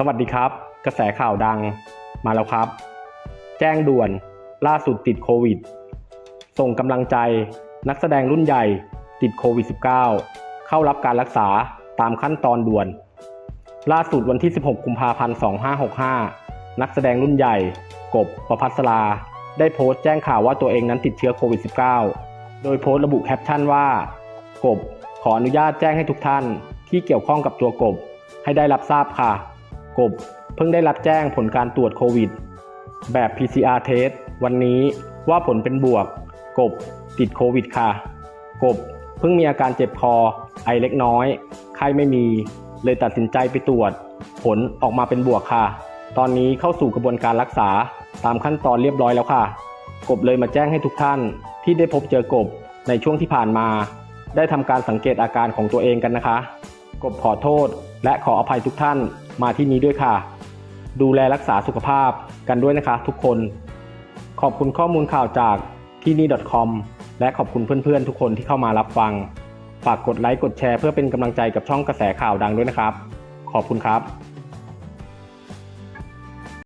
สวัสดีครับ กระแสข่าวดังมาแล้วครับ แจ้งด่วนล่าสุดติดโควิด ส่งกำลังใจนักแสดงรุ่นใหญ่ติดโควิด -19 เข้ารับการรักษาตามขั้นตอนด่วน ล่าสุดวันที่ 16 กุมภาพันธ์ 2565 นักแสดงรุ่นใหญ่ กบประพัสรา ได้โพสต์แจ้งข่าวว่าตัวเองนั้นติดเชื้อโควิด -19 โดยโพสต์ระบุแคปชั่นว่า กบขออนุญาตแจ้งให้ทุกท่านที่เกี่ยวข้องกับตัวกบให้ได้รับทราบค่ะ กบเพิ่งได้รับแจ้งผลการตรวจโควิด แบบ PCR test วันนี้ว่าผลเป็นบวก กบติดโควิดค่ะ กบเพิ่งมีอาการเจ็บคอ ไอเล็กน้อย ไข้ไม่มี เลยตัดสินใจไปตรวจ ผลออกมาเป็นบวกค่ะ ตอนนี้เข้าสู่กระบวนการรักษาตามขั้นตอนเรียบร้อยแล้วค่ะ กบเลยมาแจ้งให้ทุกท่านที่ได้พบเจอกบในช่วงที่ผ่านมา ได้ทำการสังเกตอาการของตัวเองกันนะคะ กบขอโทษ และขออภัยทุกท่านมาที่นี้ด้วยค่ะ ดูแลรักษาสุขภาพกันด้วยนะคะทุกคน ขอบคุณข้อมูลข่าวจากที่นี่ .com และขอบคุณเพื่อนๆ ทุกคนที่เข้ามารับฟัง ฝากกดไลค์กดแชร์เพื่อเป็นกำลังใจกับช่องกระแสข่าวดังด้วยนะครับ ขอบคุณครับ